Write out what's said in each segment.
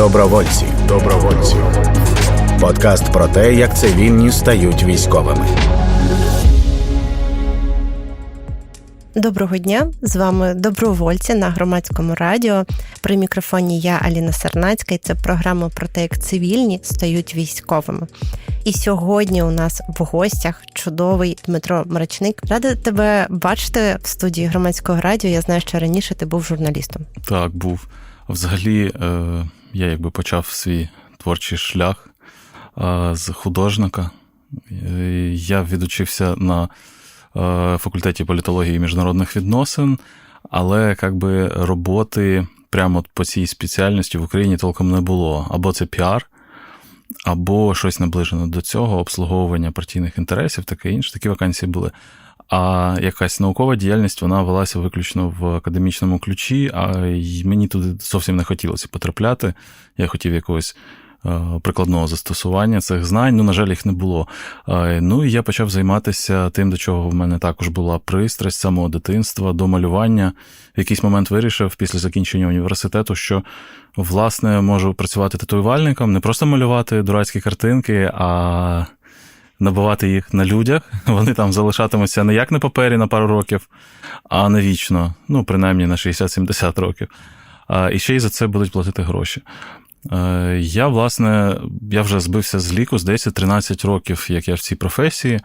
Добровольці. Добровольці. Подкаст про те, як цивільні стають військовими. Доброго дня! З вами добровольці на громадському радіо. При мікрофоні я Аліна Сарнацька, і це програма про те, як цивільні стають військовими. І сьогодні у нас в гостях чудовий Дмитро Мрачник. Рада тебе бачити в студії громадського радіо. Я знаю, що раніше ти був журналістом. Так, був. Взагалі, е, я якби почав свій творчий шлях з художника. Я відучився на е, факультеті політології і міжнародних відносин, але якби роботи прямо по цій спеціальності в Україні толком не було. Або це піар, або щось наближене до цього, обслуговування партійних інтересів, таке інше. Такі вакансії були. А якась наукова діяльність вона велася виключно в академічному ключі, а мені туди зовсім не хотілося потрапляти. Я хотів якогось е, прикладного застосування цих знань. Ну, на жаль, їх не було. Е, Ну і я почав займатися тим, до чого в мене також була пристрасть самого дитинства, до малювання. В якийсь момент вирішив після закінчення університету, що власне можу працювати татуювальником, не просто малювати дурацькі картинки, а набивати їх на людях. Вони там залишатимуться не як на папері на пару років, а навічно, ну, принаймні на 60-70 років. І ще й за це будуть платити гроші. Е, Я, власне, я вже збився з ліку, здається, 13 років, як я в цій професії.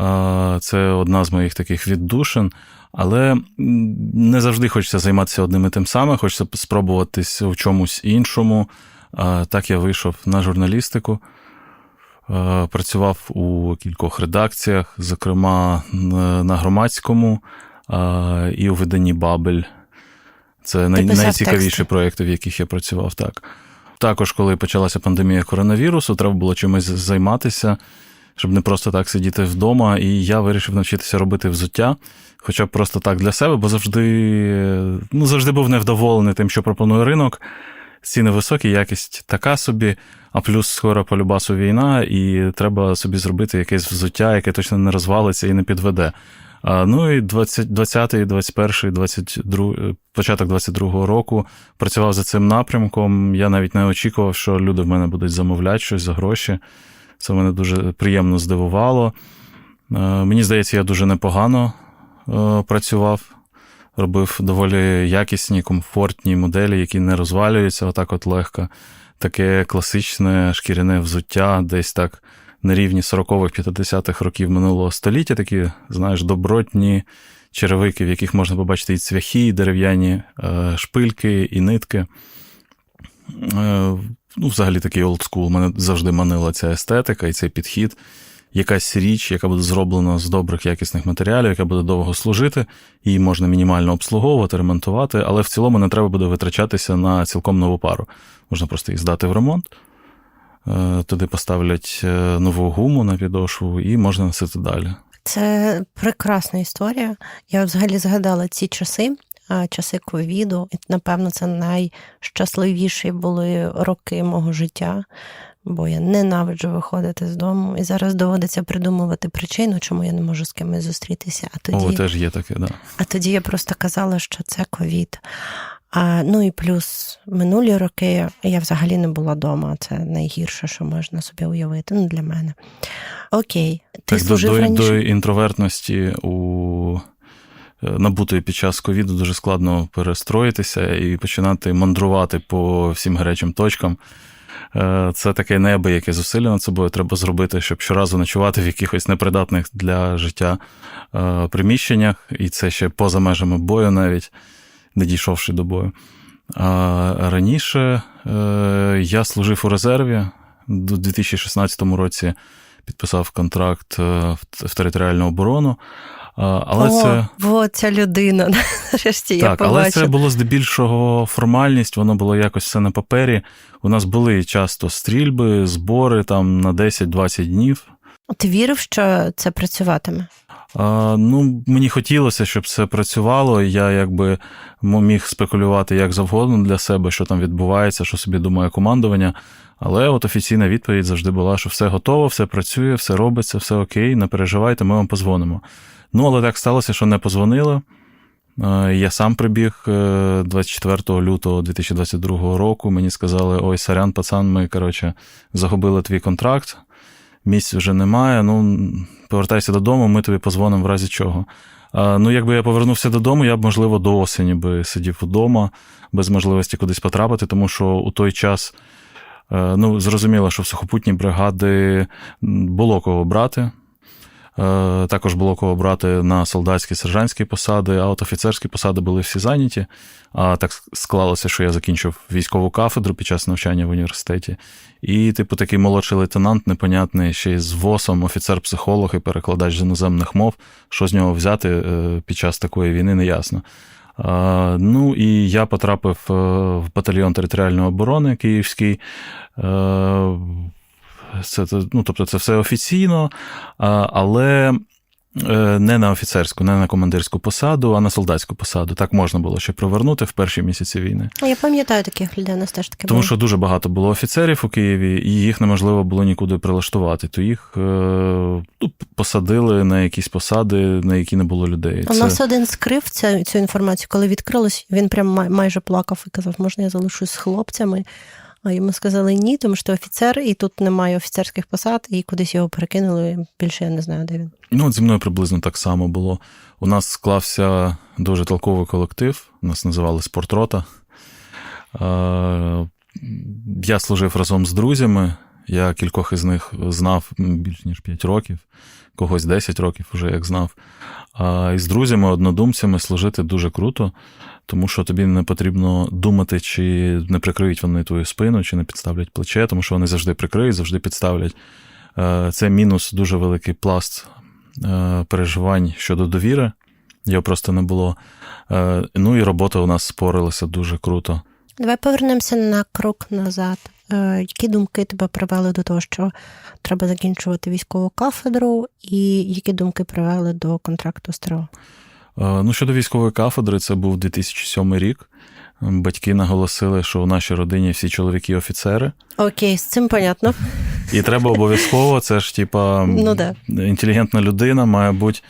Е, Це одна з моїх таких віддушин. Але не завжди хочеться займатися одним і тим самим, хочеться спробуватись у чомусь іншому. Е, Так я вийшов на журналістику. Е, Працював у кількох редакціях, зокрема на громадському е, і у виданні Бабель. Це най- найцікавіші проекти, в яких я працював так. Також, коли почалася пандемія коронавірусу, треба було чимось займатися, щоб не просто так сидіти вдома. І я вирішив навчитися робити взуття, хоча б просто так для себе, бо завжди, ну, завжди був невдоволений тим, що пропонує ринок. Ціни високі, якість така собі, а плюс скоро по любасу війна, і треба собі зробити якесь взуття, яке точно не розвалиться і не підведе. Ну і 20, 20 21, 22, початок 22-го року працював за цим напрямком. Я навіть не очікував, що люди в мене будуть замовляти щось за гроші. Це мене дуже приємно здивувало. Мені здається, я дуже непогано е, працював. Робив доволі якісні, комфортні моделі, які не розвалюються отак от легко. Таке класичне шкіряне взуття, десь так на рівні 40-х, 50-х років минулого століття, такі, знаєш, добротні черевики, в яких можна побачити і цвяхи, і дерев'яні е, шпильки, і нитки. Е, Ну, взагалі такий олдскул. Мене завжди манила ця естетика і цей підхід. Якась річ, яка буде зроблена з добрих якісних матеріалів, яка буде довго служити, її можна мінімально обслуговувати, ремонтувати, але в цілому не треба буде витрачатися на цілком нову пару. Можна просто їх здати в ремонт, е, туди поставлять е, нову гуму на підошву і можна носити далі. Це прекрасна історія. Я взагалі згадала ці часи, часи ковіду. І, напевно, це найщасливіші були роки мого життя, бо я ненавиджу виходити з дому. І зараз доводиться придумувати причину, чому я не можу з кимось зустрітися. А тоді, О, теж є таке, да. а тоді я просто казала, що це ковід. А, ну і плюс минулі роки я взагалі не була вдома. Це найгірше, що можна собі уявити. Ну, для мене. Окей, ти Так, служив до, раніше? до інтровертності у е, набутої під час ковіду дуже складно перестроїтися і починати мандрувати по всім гарячим точкам. Е, Це таке неабияке зусилля над собою треба зробити, щоб щоразу ночувати в якихось непридатних для життя е, приміщеннях, і це ще поза межами бою, навіть не дійшовши до бою. А раніше е, я служив у резерві. У 2016 році підписав контракт в територіальну оборону. Але О, це во, ця людина. Нарешті я так, але це було здебільшого формальність, воно було якось все на папері. У нас були часто стрільби, збори там на 10-20 днів. Ти вірив, що це працюватиме? А, ну, мені хотілося, щоб це працювало. Я якби міг спекулювати як завгодно для себе, що там відбувається, що собі думає командування. Але от офіційна відповідь завжди була, що все готово, все працює, все робиться, все окей, не переживайте, ми вам позвонимо. Ну, але так сталося, що не позвонили. Е, Я сам прибіг е, 24 лютого 2022 року. Мені сказали: ой, сорян, пацан, ми коротше, загубили твій контракт, місць вже немає. Ну, повертайся додому, ми тобі позвонимо в разі чого. Е, Ну, якби я повернувся додому, я б, можливо, до осені би сидів вдома, без можливості кудись потрапити, тому що у той час. е, Ну, зрозуміло, що в сухопутні бригади було кого брати. Е, Також було кого брати на солдатські сержантські посади, а от офіцерські посади були всі зайняті. А так склалося, що я закінчив військову кафедру під час навчання в університеті. І, типу, такий молодший лейтенант, непонятний, ще й з ВОСом, офіцер-психолог і перекладач з іноземних мов. Що з нього взяти е, під час такої війни, не ясно. Ну і я потрапив е, в батальйон територіальної оборони Київський. Це, це, ну, тобто це все офіційно, але е, не на офіцерську, не на командирську посаду, а на солдатську посаду. Так можна було ще провернути в перші місяці війни. Я пам'ятаю таких людей, у нас теж таке Тому було. що дуже багато було офіцерів у Києві, і їх неможливо було нікуди прилаштувати. То їх е, ну, посадили на якісь посади, на які не було людей. У нас один скрив цю, цю інформацію, коли відкрилось, він прям май- майже плакав і казав, можна я залишусь з хлопцями. Йому сказали ні, тому що офіцер, і тут немає офіцерських посад, і кудись його перекинули. Більше я не знаю, де він. Ну, от зі мною приблизно так само було. У нас склався дуже толковий колектив, нас називали спортрота. Я служив разом з друзями. Я кількох із них знав більш ніж 5 років, когось 10 років вже як знав. І з друзями, однодумцями служити дуже круто, тому що тобі не потрібно думати, чи не прикриють вони твою спину, чи не підставлять плече, тому що вони завжди прикриють, завжди підставлять. Е, Це мінус дуже великий пласт е, переживань щодо довіри. Його просто не було. Е, Ну і робота у нас спорилася дуже круто. Давай повернемося на крок назад. Які думки тебе привели до того, що треба закінчувати військову кафедру, і які думки привели до контракту з ТРО? Е, Ну, щодо військової кафедри, це був 2007 рік. Батьки наголосили, що у нашій родині всі чоловіки офіцери. Окей, з цим понятно. І треба обов'язково, це ж типа Ну да. інтелігентна людина, має бути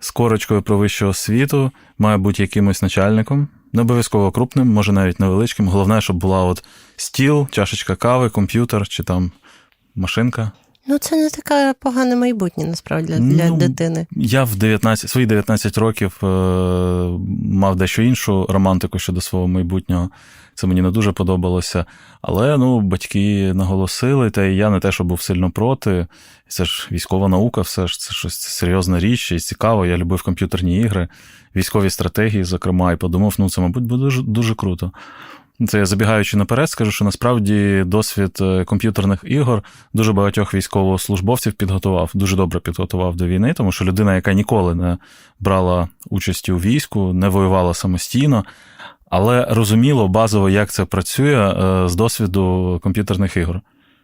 з корочкою про вищу освіту, має бути якимось начальником, не обов'язково крупним, може навіть невеличким. Головне, щоб була от стіл, чашечка кави, комп'ютер чи там машинка. Ну, це не таке погане майбутнє, насправді, для, для Ну, дитини. Я в 19, свої 19 років е, мав дещо іншу романтику щодо свого майбутнього. Це мені не дуже подобалося. Але ну, батьки наголосили, та і я не те, що був сильно проти. Це ж військова наука, все ж це щось серйозна річ і цікаво. Я любив комп'ютерні ігри, військові стратегії, зокрема, і подумав, ну це, мабуть, буде дуже, дуже круто. Це я забігаючи наперед, скажу, що насправді досвід е, комп'ютерних ігор дуже багатьох військовослужбовців підготував, дуже добре підготував до війни, тому що людина, яка ніколи не брала участі у війську, не воювала самостійно, але розуміло базово, як це працює е, з досвіду комп'ютерних ігор.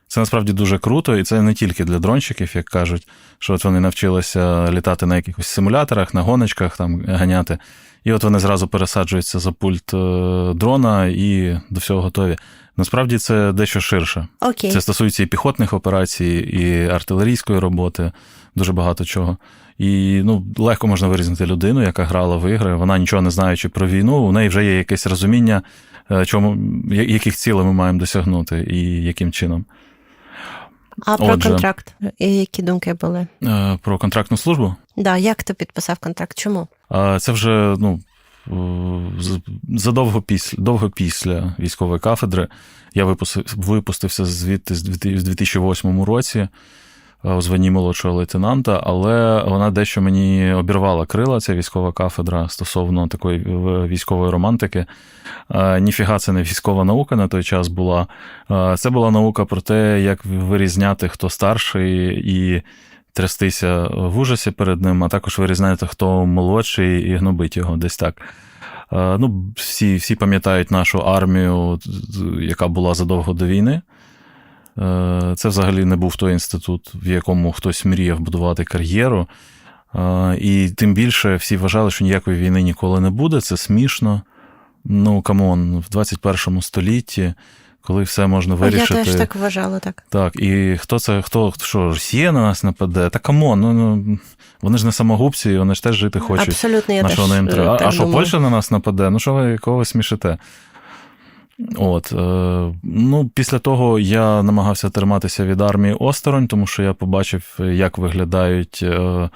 Це насправді дуже круто, і це не тільки для дронщиків, як кажуть, що от вони навчилися літати на якихось симуляторах, на гоночках там ганяти. І от вони зразу пересаджуються за пульт е, дрона і до всього готові. Насправді це дещо ширше. Окей. Це стосується і піхотних операцій, і артилерійської роботи, дуже багато чого. І ну, легко можна вирізнити людину, яка грала в ігри, вона нічого не знаючи про війну, у неї вже є якесь розуміння, е, чому, яких цілей ми маємо досягнути і яким чином. А про Отже. контракт, і які думки були? Е, Про контрактну службу. Да, як ти підписав контракт? Чому? Це вже ну, е, задовго після, довго після військової кафедри. Я випустився звідти з 2000 в 2008 році е, у званні молодшого лейтенанта, але вона дещо мені обірвала крила, ця військова кафедра стосовно такої е, військової романтики. Ніфіга це не військова наука на той час була. Це була наука про те, як вирізняти, хто старший і трястися в ужасі перед ним, а також вирізняти, хто молодший і гнобить його десь так. Е, Ну, всі, всі пам'ятають нашу армію, яка була задовго до війни. Е, Це взагалі не був той інститут, в якому хтось мріяв будувати кар'єру. Е, І тим більше всі вважали, що ніякої війни ніколи не буде. Це смішно. Ну, камон, в 21 столітті, коли все можна вирішити. Я теж так вважала, так. Так, і хто це, хто, що, Росія на нас нападе? Та камон, ну, ну вони ж не самогубці, вони ж теж жити хочуть. Абсолютно, я на що вони їм е, треба? А, так а що. Польща на нас нападе? Ну що ви кого смішите? От, е, ну, після того я намагався триматися від армії осторонь, тому що я побачив, як виглядають е,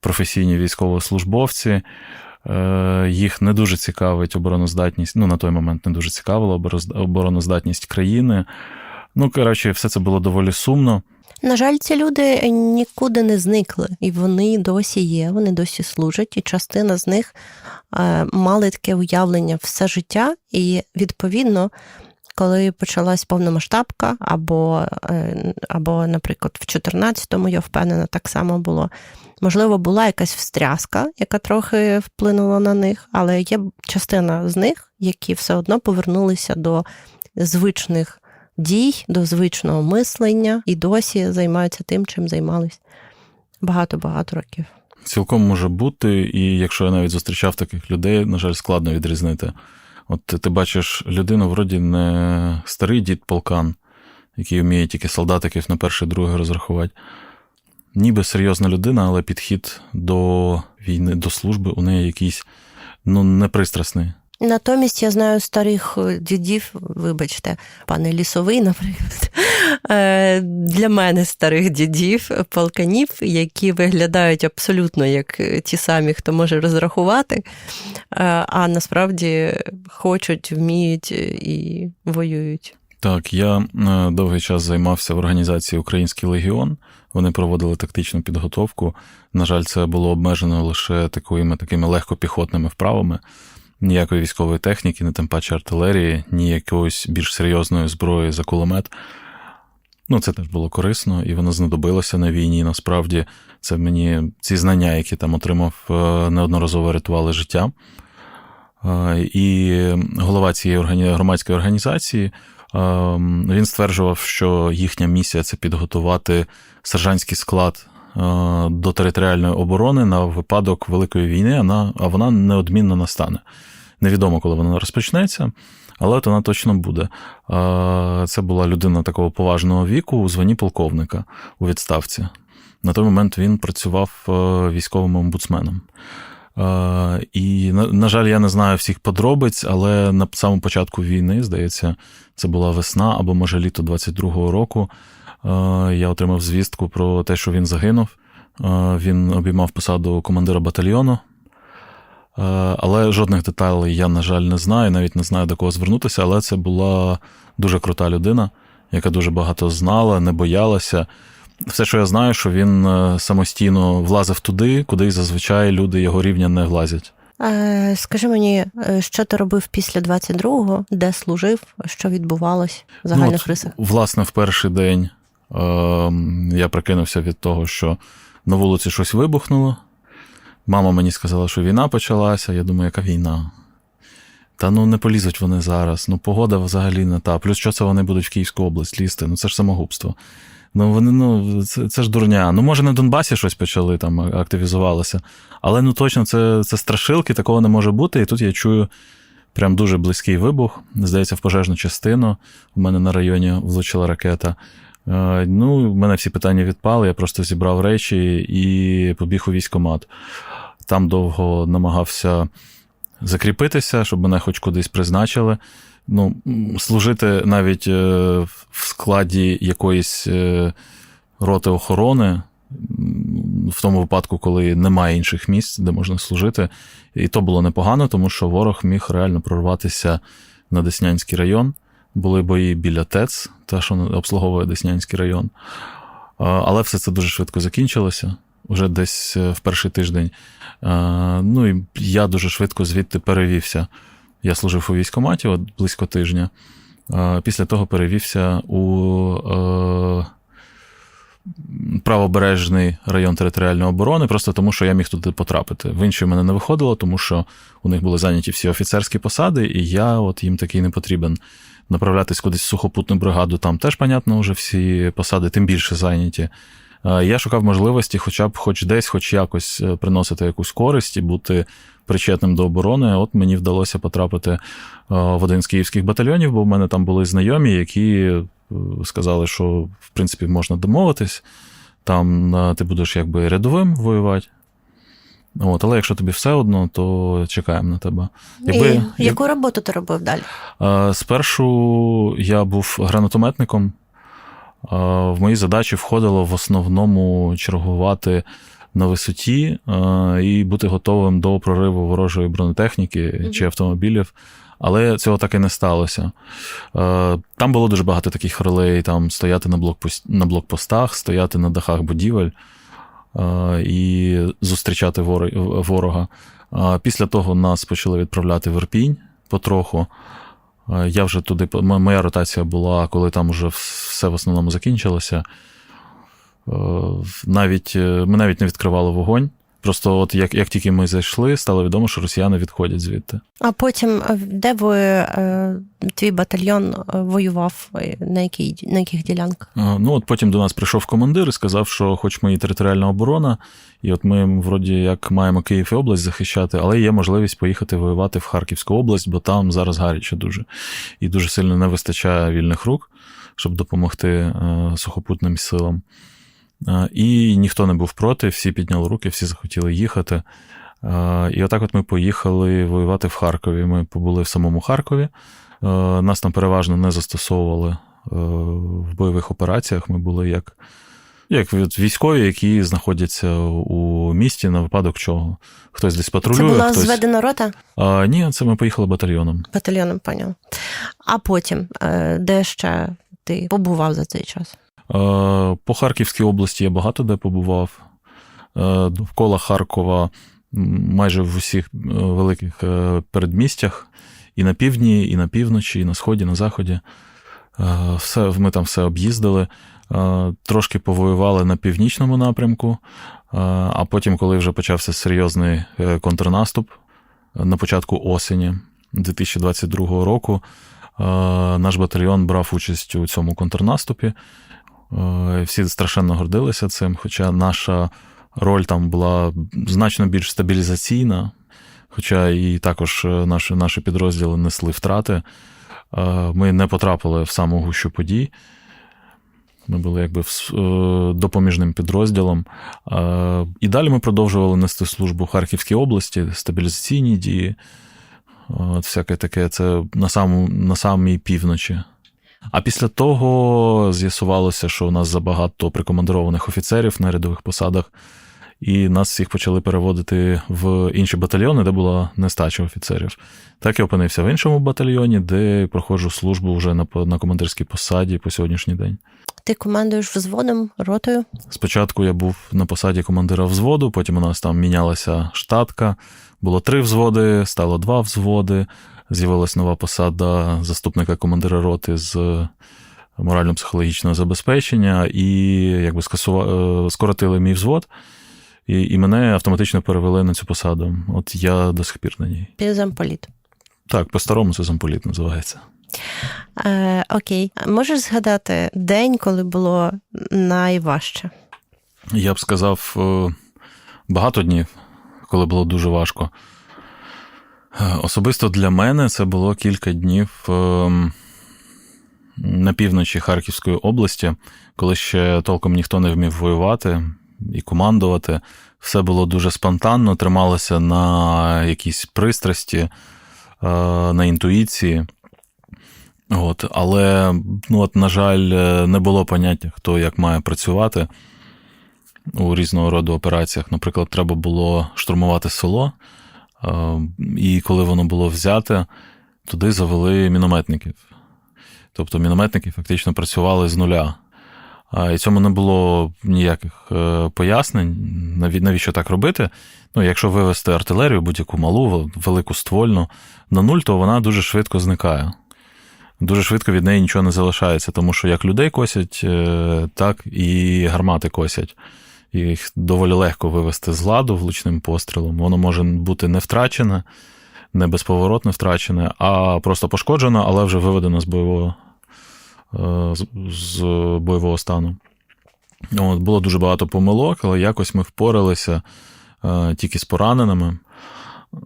професійні військовослужбовці. Е, їх не дуже цікавить обороноздатність. Ну, на той момент не дуже цікавила обороноздатність країни. Ну, коротше, все це було доволі сумно. На жаль, ці люди нікуди не зникли, і вони досі є, вони досі служать, і частина з них е, мали таке уявлення все життя, і відповідно. Коли почалась повномасштабка, або, е, або, наприклад, в 14-му, я впевнена, так само було. Можливо, була якась встряска, яка трохи вплинула на них, але є частина з них, які все одно повернулися до звичних дій, до звичного мислення і досі займаються тим, чим займались багато-багато років. Цілком може бути, і якщо я навіть зустрічав таких людей, на жаль, складно відрізнити. От ти, бачиш людину, вроді не старий дід полкан, який вміє тільки солдатиків на перший другий розрахувати. Ніби серйозна людина, але підхід до війни, до служби у неї якийсь ну, непристрасний. Натомість я знаю старих е, дідів, вибачте, пане лісовий, наприклад, е, для мене старих дідів, полканів, які виглядають абсолютно як е, ті самі, хто може розрахувати, а насправді хочуть, вміють і воюють. Так, я е, довгий час займався в організації Український легіон. Вони проводили тактичну підготовку. На жаль, це було обмежено лише такими такими легкопіхотними вправами. Ніякої військової техніки, не тим паче артилерії, ні якоїсь більш серйозної зброї за кулемет. Ну, це теж було корисно, і воно знадобилося на війні. Насправді, це мені ці знання, які там отримав, е, неодноразово рятували життя. Е, І голова цієї громадської організації Він стверджував, що їхня місія це підготувати сержантський склад е, до територіальної оборони на випадок Великої війни, а вона неодмінно настане. Невідомо, коли вона розпочнеться, але от вона точно буде. Е, Це була людина такого поважного віку у званні полковника у відставці. На той момент він працював е, військовим омбудсменом. Е, І, на, жаль, я не знаю всіх подробиць, але на самому початку війни, здається, це була весна або, може, літо 22-го року. е, Я отримав звістку про те, що він загинув. Е, Він обіймав посаду командира батальйону. Але жодних деталей я, на жаль, не знаю, навіть не знаю до кого звернутися, але це була дуже крута людина, яка дуже багато знала, не боялася. Все, що я знаю, що він е, самостійно влазив туди, куди зазвичай люди його рівня не влазять. Е, Скажи мені, е, що ти робив після 22-го, де служив, що відбувалось в загальних Ну, от, рисах? Власне, в перший день е, я прикинувся від того, що на вулиці щось вибухнуло. Мама мені сказала, що війна почалася. Я думаю, яка війна? Та ну не полізуть вони зараз. Ну, погода взагалі не та. Плюс що це вони будуть в Київську область лізти? Ну це ж самогубство. Ну, вони, ну, це, це ж дурня. Ну, може, на Донбасі щось почали, там активізувалося. Але ну точно це, це страшилки, такого не може бути. І тут я чую прям дуже близький вибух. Здається, в пожежну частину. У мене на районі влучила ракета. Е, Ну, в мене всі питання відпали, я просто зібрав речі і побіг у військкомат. Там довго намагався закріпитися, щоб мене хоч кудись призначили. Ну, служити навіть е, в складі якоїсь е, роти охорони, в тому випадку, коли немає інших місць, де можна служити. І то було непогано, тому що ворог міг реально прорватися на Деснянський район. Були бої біля ТЕЦ, та що обслуговує Деснянський район. Але все це дуже швидко закінчилося, уже десь е, в перший тиждень. Ну і я дуже швидко звідти перевівся. Я служив у військкоматі от близько тижня. Після того перевівся у е, правобережний район територіальної оборони, просто тому, що я міг туди потрапити. В інший мене не виходило, тому що у них були зайняті всі офіцерські посади, і я от їм такий не потрібен. Направлятись кудись в сухопутну бригаду, там теж, понятно, вже всі посади тим більше зайняті. Е, Я шукав можливості, хоча б хоч десь, хоч якось е, приносити якусь користь і бути причетним до оборони. От мені вдалося потрапити е, в один з київських батальйонів, бо в мене там були знайомі, які е, сказали, що в принципі можна домовитись. Там е, ти будеш якби рядовим воювати. От, але якщо тобі все одно, то чекаємо на тебе. Якби, І яку роботу ти робив далі? Спершу я був гранатометником. В мої задачі входило в основному чергувати на висоті е, і бути готовим до прориву ворожої бронетехніки чи автомобілів. Але цього так і не сталося. Е, Там було дуже багато таких ролей: там стояти на, блокпост, на блокпостах, стояти на дахах будівель е, і зустрічати ворога. Після того нас почали відправляти в Ірпінь потроху. Я вже туди, моя ротація була, коли там вже все в основному закінчилося. Е, Навіть, е, ми навіть не відкривали вогонь. Просто от як, як тільки ми зайшли, стало відомо, що росіяни відходять звідти. А потім, е, де ви твій батальйон воював? На, якій, на яких ділянках? Ну, от потім до нас прийшов командир і сказав, що хоч ми і територіальна оборона, і от ми вроді як маємо Київ і область захищати, але є можливість поїхати воювати в Харківську область, бо там зараз гаряче дуже. І дуже сильно не вистачає вільних рук, щоб допомогти сухопутним силам. І ніхто не був проти, всі підняли руки, всі захотіли їхати. І отак от ми поїхали воювати в Харкові. Ми побули в самому Харкові. Нас там переважно не застосовували е, в бойових операціях. Ми були як, як військові, які знаходяться у місті на випадок чого. Хтось десь Це патрулює, була хтось. зведена рота А, ні, це ми поїхали батальйоном. батальйоном, поняла. А потім, е, де ще ти побував за цей час? Е, По Харківській області я багато де побував. Е, Довкола Харкова майже в усіх е, великих передмістях, і на півдні, і на півночі, і на сході, на заході. Все, ми там все об'їздили. Трошки повоювали на північному напрямку, а потім, коли вже почався серйозний контрнаступ на початку осені 2022 року, наш батальйон брав участь у цьому контрнаступі. Е, Всі страшенно гордилися цим, хоча наша роль там була значно більш стабілізаційна, хоча і також е, наші, наші підрозділи несли втрати. Е, Ми не потрапили в саму гущу подій. Ми були якби допоміжним підрозділом. І далі ми продовжували нести службу в Харківській області, стабілізаційні дії. От всяке таке, це на самому, на самій півночі. А після того з'ясувалося, що у нас забагато прикомандированих офіцерів на рядових посадах, і нас всіх почали переводити в інші батальйони, де була нестача офіцерів. Так я опинився в іншому батальйоні, де проходжу службу вже на, на командирській посаді по сьогоднішній день. Ти командуєш взводом, ротою? Спочатку я був на посаді командира взводу, потім у нас там мінялася штатка. Було три взводи, стало два взводи. З'явилась нова посада заступника командира роти з морально-психологічного забезпечення, і якби скасува... е, скоротили мій взвод, і, і мене автоматично перевели на цю посаду. От я до сих пір на ній. Півзамполіт. Так, по-старому це замполіт називається. Е, окей. Можеш згадати день, коли було найважче? Я б сказав, е, багато днів, коли було дуже важко. Особисто для мене це було кілька днів е, на півночі Харківської області, коли ще толком ніхто не вмів воювати і командувати. Все було дуже спонтанно, трималося на якійсь пристрасті, е, на інтуїції. От, але, ну, от, на жаль, е, не було поняття, хто як має працювати у різного роду операціях. Наприклад, треба було штурмувати село, і коли воно було взяте, туди завели мінометників. Тобто мінометники фактично працювали з нуля. І цьому не було ніяких е, пояснень, навіщо так робити. Ну, якщо вивести артилерію, будь-яку малу, велику ствольну, на нуль, то вона дуже швидко зникає. Дуже швидко від неї нічого не залишається, тому що як людей косять, е, так і гармати косять. Їх доволі легко вивести з ладу влучним пострілом. Воно може бути не втрачене, не безповоротно втрачене, а просто пошкоджено, але вже виведено з бойового, е, з- бойового стану. От, було дуже багато помилок, але якось ми впоралися е, тільки з пораненими.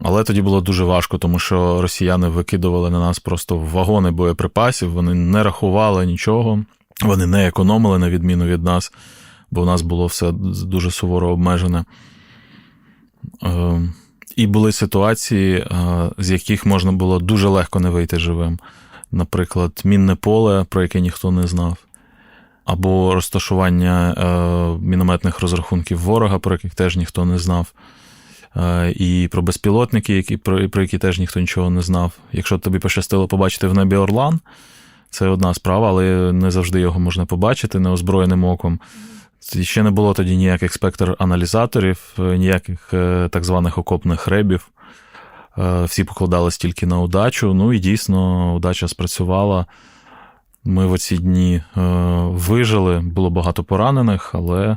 Але тоді було дуже важко, тому що росіяни викидували на нас просто вагони боєприпасів, вони не рахували нічого, вони не економили на відміну від нас, бо в нас було все дуже суворо обмежене. Е, І були ситуації, е, з яких можна було дуже легко не вийти живим. Наприклад, мінне поле, про яке ніхто не знав, або розташування е, мінометних розрахунків ворога, про яких теж ніхто не знав. Е, І про безпілотники, про які теж ніхто нічого не знав. Якщо тобі пощастило побачити в небі Орлан, це одна справа, але не завжди його можна побачити неозброєним оком. Ще не було тоді ніяких спектр-аналізаторів, е, ніяких е, так званих окопних ребів. Е, Всі покладались тільки на удачу. Ну і дійсно, удача спрацювала. Ми в оці дні вижили, було багато поранених, але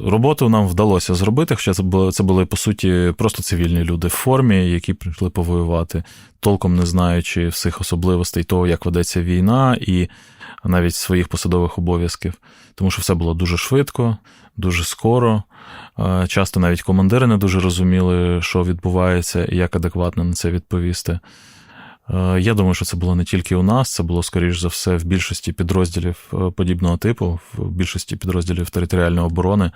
роботу нам вдалося зробити, хоча це були, це були, по суті, просто цивільні люди в формі, які прийшли повоювати, толком не знаючи всіх особливостей того, як ведеться війна, і навіть своїх посадових обов'язків. Тому що все було дуже швидко, дуже скоро. Часто навіть командири не дуже розуміли, що відбувається і як адекватно на це відповісти. Е, Я думаю, що це було не тільки у нас, це було, скоріш за все, в більшості підрозділів е, подібного типу, в більшості підрозділів територіальної оборони.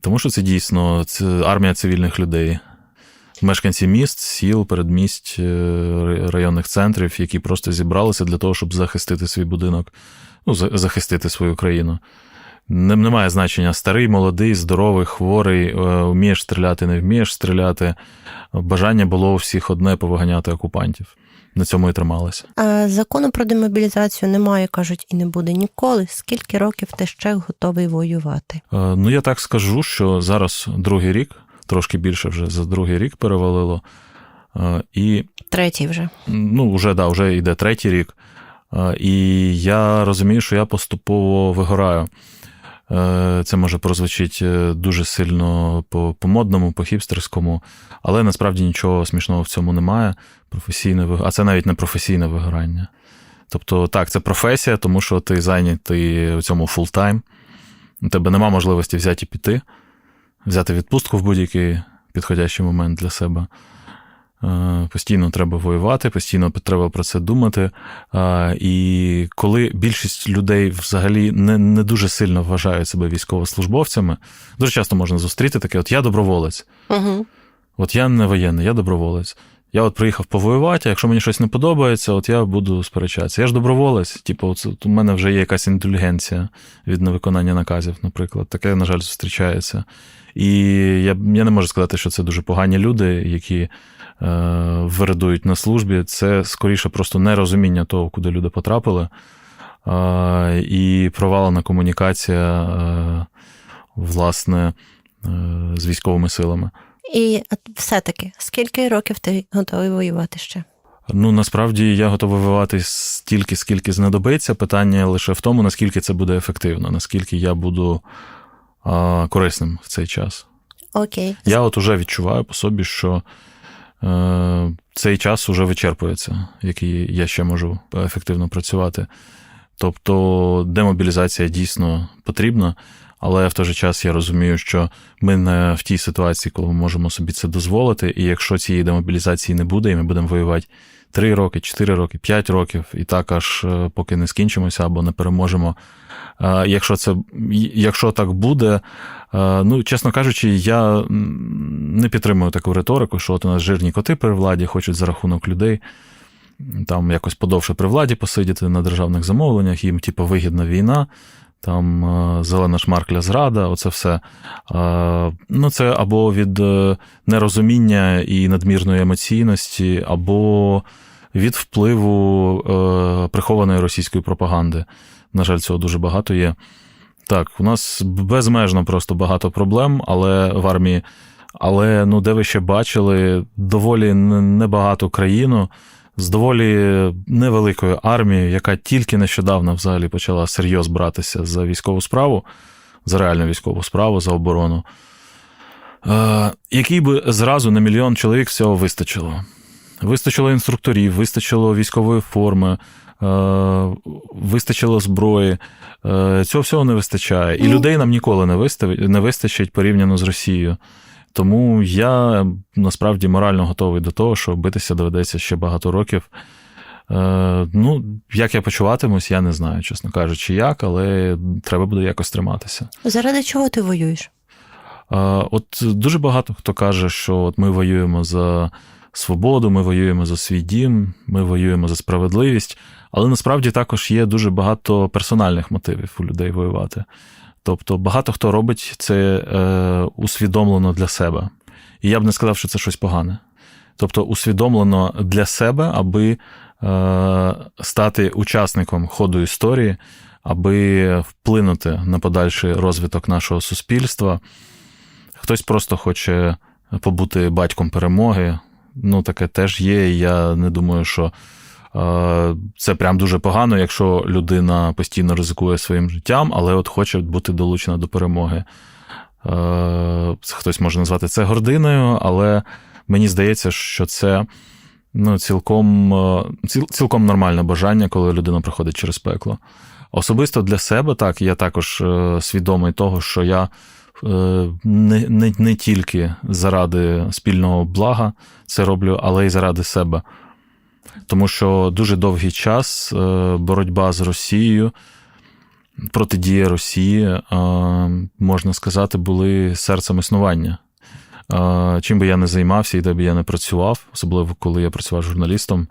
Тому що це дійсно це армія цивільних людей, мешканці міст, сіл, передмість, е, районних центрів, які просто зібралися для того, щоб захистити свій будинок, ну, захистити свою країну. Не- Немає значення старий, молодий, здоровий, хворий, е, вмієш стріляти, не вмієш стріляти. Бажання було у всіх одне повиганяти окупантів. На цьому і трималися. А закону про демобілізацію немає, кажуть, і не буде ніколи. Скільки років ти ще готовий воювати? Е, Ну, я так скажу, що зараз другий рік, трошки більше вже за другий рік перевалило. Е, І Третій вже. ну, вже, да, вже йде третій рік. І я розумію, що я поступово вигораю. Е, Це може прозвучить е, дуже сильно по, по модному, по хіпстерському, але насправді нічого смішного в цьому немає. Професійне виг- А це навіть не професійне вигорання. Тобто, так, це професія, тому що ти зайнятий у цьому фултайм. У тебе нема можливості взяти і піти, взяти відпустку в будь-який підходящий момент для себе. Е, Постійно треба воювати, постійно треба про це думати. Е, І коли більшість людей взагалі не, не дуже сильно вважають себе військовослужбовцями, дуже часто можна зустріти таке: от я доброволець, Угу. от я не воєнний, я доброволець. Я от приїхав повоювати, а якщо мені щось не подобається, от я буду сперечатися. Я ж доброволець, типу, от, у мене вже є якась інтелігенція від невиконання наказів, наприклад. Таке, на жаль, зустрічається. І я, я не можу сказати, що це дуже погані люди, які е, вирадують на службі. Це скоріше просто нерозуміння того, куди люди потрапили, е, і провалена комунікація, е, власне, е, з військовими силами. І все-таки, скільки років ти готовий воювати ще? Ну, насправді я готовий воювати стільки, скільки знадобиться. Питання лише в тому, наскільки це буде ефективно, наскільки я буду а, корисним в цей час. Окей. Я от уже відчуваю по собі, що е, цей час уже вичерпується, який я ще можу ефективно працювати. Тобто демобілізація дійсно потрібна, але в той же час я розумію, що ми не в тій ситуації, коли ми можемо собі це дозволити. І якщо цієї демобілізації не буде, і ми будемо воювати 3 роки, 4 роки, 5 років, і так аж е, поки не скінчимося або не переможемо. Е, Якщо це якщо так буде, е, ну чесно кажучи, я не підтримую таку риторику, що от у нас жирні коти при владі хочуть за рахунок людей там якось подовше при владі посидіти на державних замовленнях, їм, типу, вигідна війна, там е, зелена шмаркля зрада, оце все. Е, Ну, це або від е, нерозуміння і надмірної емоційності, або від впливу прихованої російської пропаганди. На жаль, цього дуже багато є. Так, у нас безмежно просто багато проблем, але в армії. Але ну, де ви ще бачили доволі не- небагату країну з доволі невеликою армією, яка тільки нещодавно взагалі почала серйоз братися за військову справу, за реальну військову справу, за оборону, е, який би зразу на мільйон чоловік всього вистачило. Вистачило інструкторів, вистачило військової форми, е, вистачило зброї. Е, Цього всього не вистачає. І Ну. людей нам ніколи не вистачить порівняно з Росією. Тому я насправді морально готовий до того, що битися доведеться ще багато років. Е, ну, як я почуватимусь, я не знаю, чесно кажучи, як, але треба буде якось триматися. Заради чого ти воюєш? Е, От дуже багато хто каже, що от ми воюємо за свободу, ми воюємо за свій дім, ми воюємо за справедливість, але насправді також є дуже багато персональних мотивів у людей воювати. Тобто багато хто робить це е, усвідомлено для себе. І я б не сказав, що це щось погане. Тобто, усвідомлено для себе, аби е, стати учасником ходу історії, аби вплинути на подальший розвиток нашого суспільства. Хтось просто хоче побути батьком перемоги. Ну, таке теж є. І я не думаю, що це прям дуже погано, якщо людина постійно ризикує своїм життям, але от хоче бути долучена до перемоги. Е, хтось може назвати це гординою, але мені здається, що це ну, цілком, е, ціл, цілком нормальне бажання, коли людина проходить через пекло. Особисто для себе, так, я також е, свідомий того, що я е, не, не, не тільки заради спільного блага це роблю, але й заради себе. Тому що дуже довгий час е, боротьба з Росією, протидія Росії, е, можна сказати, були серцем існування. Е, Чим би я не займався і де би я не працював, особливо коли я працював журналістом,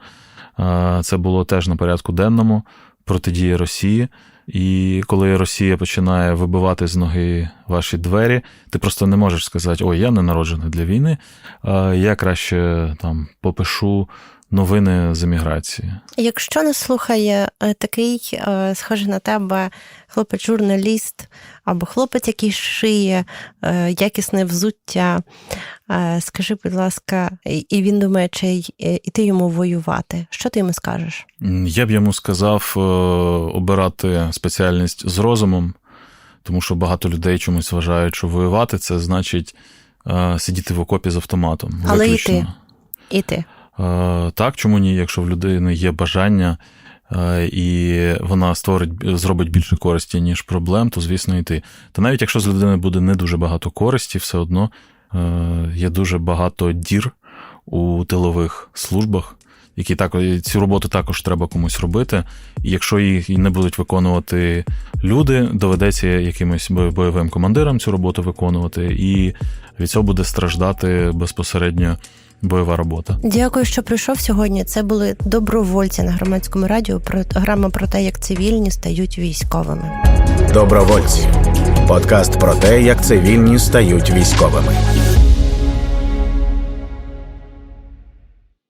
це було теж на порядку денному протидія Росії. І коли Росія починає вибивати з ноги ваші двері, ти просто не можеш сказати: ой, я не народжений для війни, я краще там попишу новини з еміграції. Якщо нас слухає е, такий, е, схожий на тебе, хлопець-журналіст або хлопець, який шиє е, якісне взуття, скажи, будь ласка, і- і він думає, чи й- е, йому воювати, що ти йому скажеш? Я б йому сказав обирати спеціальність з розумом, тому що багато людей чомусь вважають, що воювати це значить е, сидіти в окопі з автоматом. Але і ти. Іти. Е, Так, чому ні, якщо в людини є бажання е, і вона створить, зробить більше користі, ніж проблем, то звісно йти. Та навіть якщо з людини буде не дуже багато користі, все одно е, є дуже багато дір у тилових службах, які також цю роботу також треба комусь робити. І якщо їх не будуть виконувати люди, доведеться якимось бойовим командирам цю роботу виконувати, і від цього буде страждати безпосередньо бойова робота. Дякую, що прийшов сьогодні. Це були добровольці на громадському радіо. Програма про те, як цивільні стають військовими. Добровольці. Подкаст про те, як цивільні стають військовими.